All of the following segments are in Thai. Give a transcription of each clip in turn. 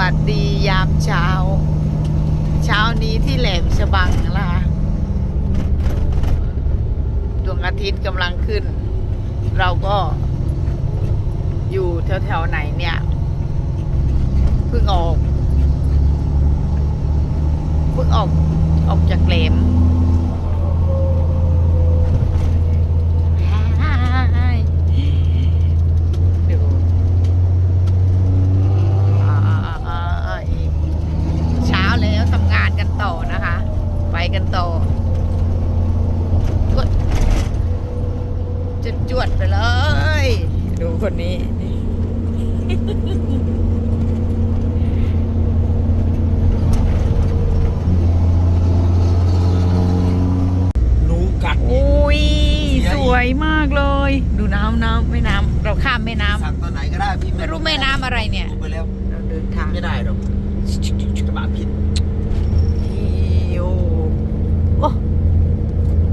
วัสดียามเช้า เช้านี้ที่แหลมฉบังนะคะดวงอาทิตย์กำลังขึ้น เราก็อยู่แถวๆไหนเนี่ยเพิ่งออกเพิ่งออกออกจากแหลม ดูอ่าอีกเช้าแล้วทำงานกันต่อนะคะ ไปกันต่อก็ จะจวดไปเลย ดูคนนี้ หนูกัดอีกอุ้ยเสียอีกสวยมากเลย ดูน้ำน้ำแม่น้ำเราข้ามแม่น้ำสั่งตอนไหนก็ได้พี่ไม่รู้แม่น้ำอะไรเนี่ยรู้ไปแล้ว เราเดินทาง ไม่ได้หรอกกระบะผิด โอ้โอ้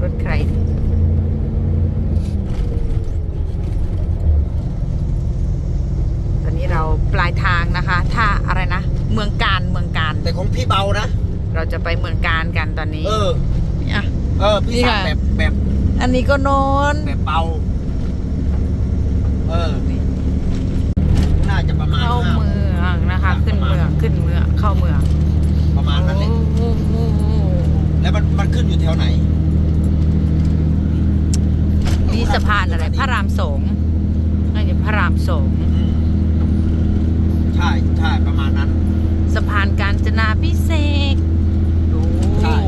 รถใครเนี่ยตอนนี้เราปลายทางนะคะ ถ้าอะไรนะ เมืองการเมืองการ แต่ของพี่เบานะ เรา จะไปเมืองการกันตอนนี้เออ อะ เออ พี่สั่งนี่แบค่ะบแบบอันนี้ก็โนนแบบเบา เออ น่าจะประมาณเข้าห้าเมืองนะคะ ขึ้นเมืองขึ้นเมืองเข้าเมืองประมาณนั้นแหละโอ้โหแล้วมันมันขึ้นอยู่แถวไหน นี่สะพานอะไร พระรามสงฆ์น่าจะพระรามสงฆ์อืมใช่ใช่ประมาณนั้น สะพานกาญจนาพิเศษกดู ใช่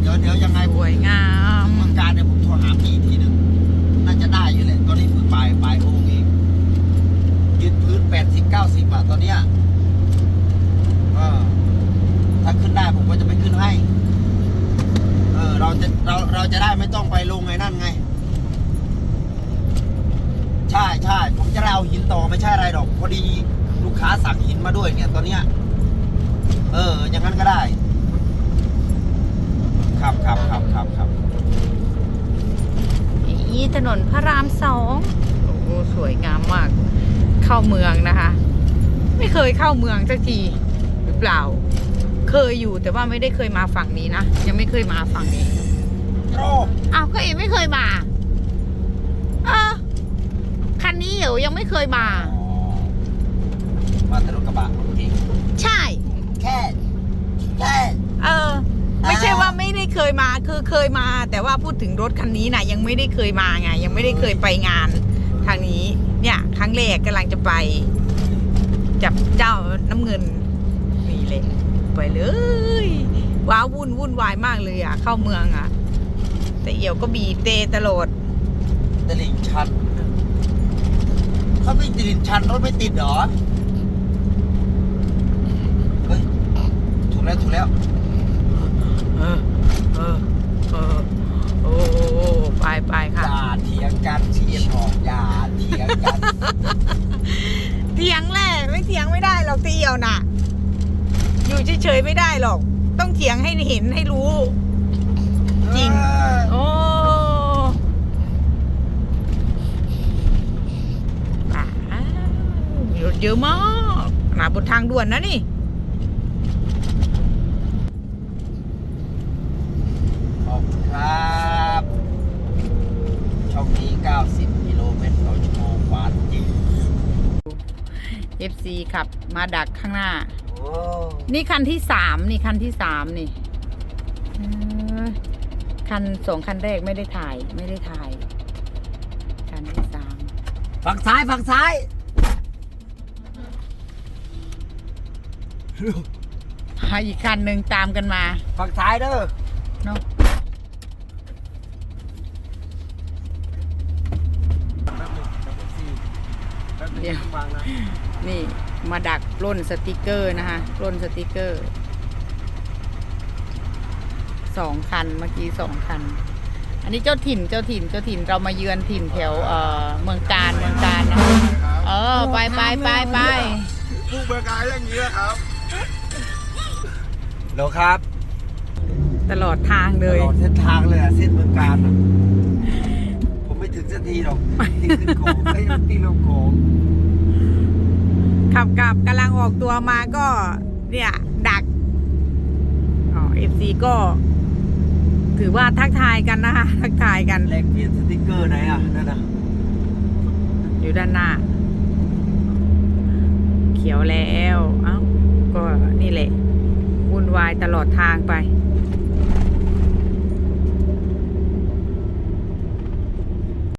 เดี๋ยวเดี๋ยวยังไงสวยงามเมืองการเนี่ยผมโทรหาพี่อีกทีหนึ่งน่าจะได้อยู่แหละตอนนี้เพิ่งปลายปลายโมงเองยืนพื้นแปดสิบเก้าสิบอะตอนเนี้ยเออถ้าขึ้นได้ผมก็จะไปขึ้นให้ เออเราจะเราเราจะได้ไม่ต้องไปลงไงนั่นไง ใช่ใช่ผมจะได้เอาหินต่อไม่ใช่อะไรหรอก พอดีลูกค้าสั่งหินมาด้วยเนี่ยตอนเนี้ย เออ อย่างนั้นก็ได้ ครับครับครับครับครับอีถนนพระรามสองโอ้โหสวยงามมาก เข้าเมืองนะคะ ไม่เคยเข้าเมืองสักทีหรือเปล่า เคยอยู่แต่ว่าไม่ได้เคยมาฝั่งนี้นะยังไม่เคยมาฝั่งนี้โอ้อ้าวก็เองไม่เคยมาเออคันนี้เหรอยังไม่เคยมา มาแต่รถกระบะโอเคใช่ แค่แค่ เออ ไม่ใช่ว่าไม่ได้เค ยมาคือเคยมา แต่ว่าพูดถึงรถคันนี้นะยังไม่ได้เคยมาไง ยังไม่ได้เคยไปงานทางนี้ เนี่ย ครั้งแรกกำลังจะไป จับเจ้าน้ำเงินนี่เลยไปเลยว้าวุ่นวุ่นวายมากเลยอะ เข้าเมืองอะ แต่เอี่ยวก็บีบเตตลอดตลิ่งชันเขาไม่ตลิ่งชันรถไม่ติดหรอเฮ้ยถูกแล้วถูกแล้ว เออ เออ เออ โอ้โอ้ไปไปอค่ะย่าเถียงกันเชียนออกอย่าเถียงกันเถียงแหละไม่เถียงไม่ได้หรอกเตียวน่ะ อยู่เฉยๆไม่ได้หรอก ต้องเถียงให้เห็นให้รู้ จริง เออโอ้ว้าวรถเยอะมากขนาดบนทางด่วนนะนี่ ขอบคุณครับช่องนี้ 90 กิโลเมตรต่อชั่วโมงหวานจริง FC ขับมาดักข้างหน้าโอ้นี่คันที่สามนี่คันที่สามนี่เออคันสองคันแรกไม่ได้ถ่ายไม่ได้ถ่าย คันที่สามฝั่งซ้ายฝั่งซ้ายหาอีกคันหนึ่งตามกันมา ฝั่งซ้ายเด้อเนาะ เดี๋ยวนี่มาดักปล้นสติกเกอร์นะคะปล้นสติกเกอร์สองคันเมื่อกี้สองคัน อันนี้เจ้าถิ่นเจ้าถิ่นเจ้าถิ่นเรามาเยือนถิ่นแถวเอ่อเมืองการเมืองการนะเออไปไปไปไปผู้เบอร์กายอย่างนี้ครับโลครับ ตลอดทางเลยตลอดเส้นทางเลยอะเส้นเมืองการอะผมไม่ถึงสัก ทีหรอกที่ขึ้นโขงไอ้ยที่ลงโขงขับกลับกำลังออกตัวมาก็ เนี่ย ดักอ๋อเอฟซีก็ ถือว่าทักทายกันนะคะทักทายกันแลกเปลี่ยนสติกเกอร์ไหนอะนั่นน่ะอยู่ด้านหน้า เขียวแล้ว เอ้าก็นี่แหละวุ่นวายตลอดทางไป